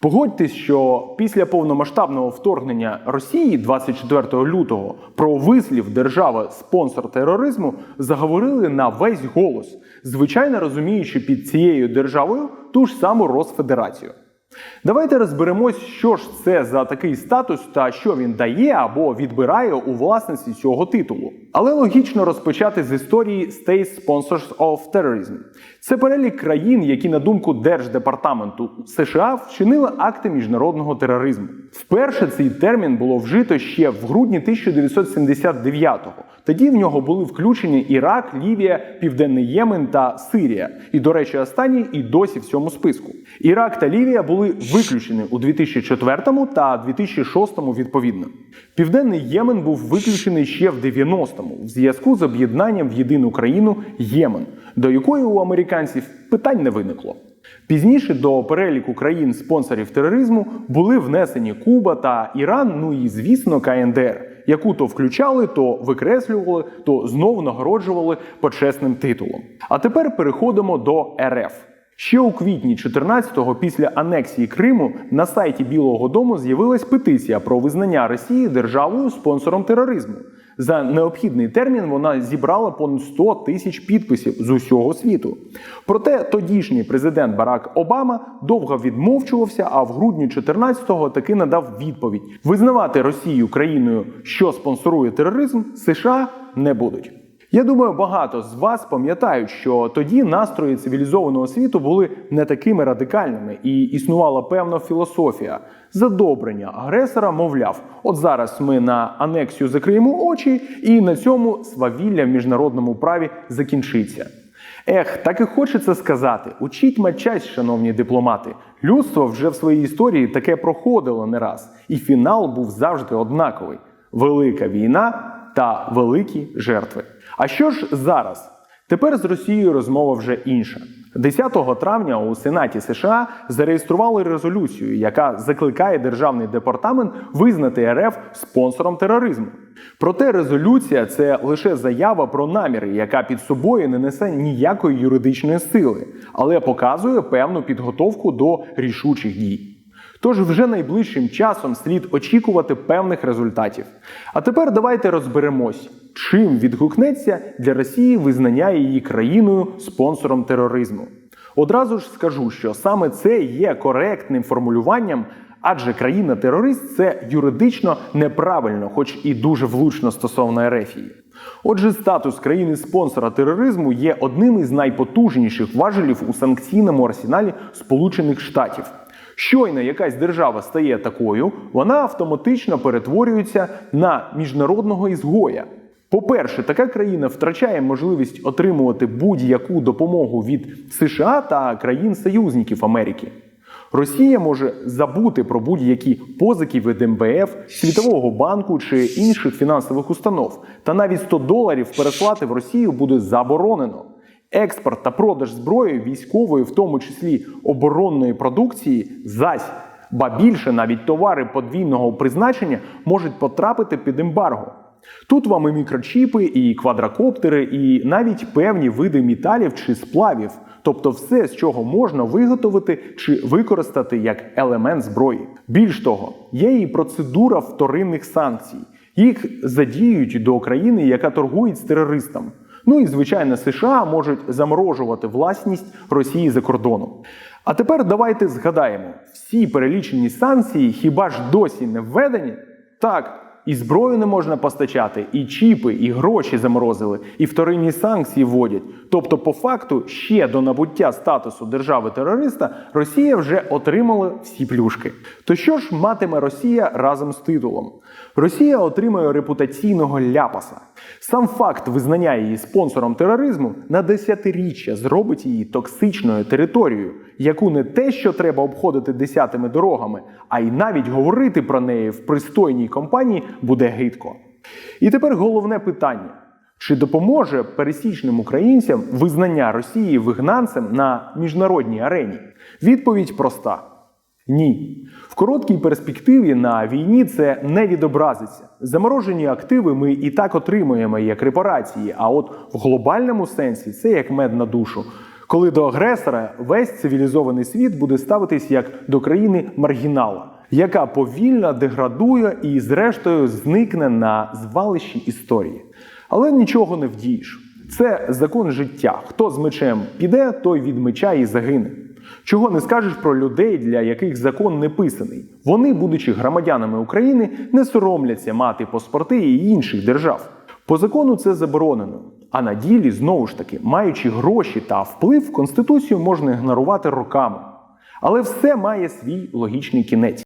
Погодьтесь, що після повномасштабного вторгнення Росії 24 лютого про вислів держави спонсор тероризму заговорили на весь голос, звичайно розуміючи під цією державою ту ж саму Росфедерацію. Давайте розберемось, що ж це за такий статус та що він дає або відбирає у власності цього титулу. Але логічно розпочати з історії State Sponsors of Terrorism. Це перелік країн, які, на думку Держдепартаменту США, вчинили акти міжнародного тероризму. Вперше цей термін було вжито ще в грудні 1979-го. Тоді в нього були включені Ірак, Лівія, Південний Ємен та Сирія. І, до речі, останній і досі в цьому списку. Ірак та Лівія були виключені у 2004 та 2006 відповідно. Південний Ємен був виключений ще в 90-му в зв'язку з об'єднанням в єдину країну Ємен, до якої у американців питань не виникло. Пізніше до переліку країн-спонсорів тероризму були внесені Куба та Іран, ну і звісно, КНДР, яку то включали, то викреслювали, то знову нагороджували почесним титулом. А тепер переходимо до РФ. Ще у квітні 14-го після анексії Криму на сайті Білого Дому з'явилась петиція про визнання Росії державою спонсором тероризму. За необхідний термін вона зібрала понад 100 тисяч підписів з усього світу. Проте тодішній президент Барак Обама довго відмовчувався, а в грудні 14-го таки надав відповідь: визнавати Росію країною, що спонсорує тероризм, США не будуть. Я думаю, багато з вас пам'ятають, що тоді настрої цивілізованого світу були не такими радикальними, і існувала певна філософія задобрення агресора, мовляв, от зараз ми на анексію закриємо очі, і на цьому свавілля в міжнародному праві закінчиться. Ех, так і хочеться сказати: учіть матчасть, шановні дипломати. Людство вже в своїй історії таке проходило не раз, і фінал був завжди однаковий: велика війна та великі жертви. А що ж зараз? Тепер з Росією розмова вже інша. 10 травня у Сенаті США зареєстрували резолюцію, яка закликає державний департамент визнати РФ спонсором тероризму. Проте резолюція це лише заява про наміри, яка під собою не несе ніякої юридичної сили, але показує певну підготовку до рішучих дій. Тож вже найближчим часом слід очікувати певних результатів. А тепер давайте розберемось, чим відгукнеться для Росії визнання її країною спонсором тероризму. Одразу ж скажу, що саме це є коректним формулюванням, адже країна-терорист це юридично неправильно, хоч і дуже влучно стосовно Ерефії. Отже, статус країни-спонсора тероризму є одним із найпотужніших важелів у санкційному арсеналі Сполучених Штатів. Щойно якась держава стає такою, вона автоматично перетворюється на міжнародного ізгоя. По-перше, така країна втрачає можливість отримувати будь-яку допомогу від США та країн-союзників Америки. Росія може забути про будь-які позики від МВФ, Світового банку чи інших фінансових установ, та навіть 100 доларів переслати в Росію буде заборонено. Експорт та продаж зброї військової, в тому числі оборонної продукції, зась, ба більше навіть товари подвійного призначення можуть потрапити під ембарго. Тут вам і мікрочіпи, і квадрокоптери, і навіть певні види металів чи сплавів, тобто все, з чого можна виготовити чи використати як елемент зброї. Більш того, є і процедура вторинних санкцій. Їх задіють до країни, яка торгує з терористом. Ну і звичайно, США можуть заморожувати власність Росії за кордоном. А тепер давайте згадаємо: всі перелічені санкції хіба ж досі не введені? Так. І зброю не можна постачати, і чіпи, і гроші заморозили, і вторинні санкції вводять. Тобто, по факту, ще до набуття статусу держави-терориста Росія вже отримала всі плюшки. То що ж матиме Росія разом з титулом? Росія отримає репутаційного ляпаса. Сам факт визнання її спонсором тероризму на десятиріччя зробить її токсичною територією, яку не те, що треба обходити десятими дорогами, а й навіть говорити про неї в пристойній компанії буде гидко. І тепер головне питання: чи допоможе пересічним українцям визнання Росії вигнанцем на міжнародній арені? Відповідь проста. Ні. В короткій перспективі на війні це не відобразиться. Заморожені активи ми і так отримуємо як репарації, а от в глобальному сенсі це як мед на душу. коли до агресора весь цивілізований світ буде ставитись як до країни маргінала, яка повільно деградує і, зрештою, зникне на звалищі історії. Але нічого не вдієш. Це закон життя. Хто з мечем піде, той від меча і загине. Чого не скажеш про людей, для яких закон не писаний. Вони, будучи громадянами України, не соромляться мати паспорти і інших держав. По закону це заборонено. А на ділі, знову ж таки, маючи гроші та вплив, Конституцію можна ігнорувати роками. Але все має свій логічний кінець.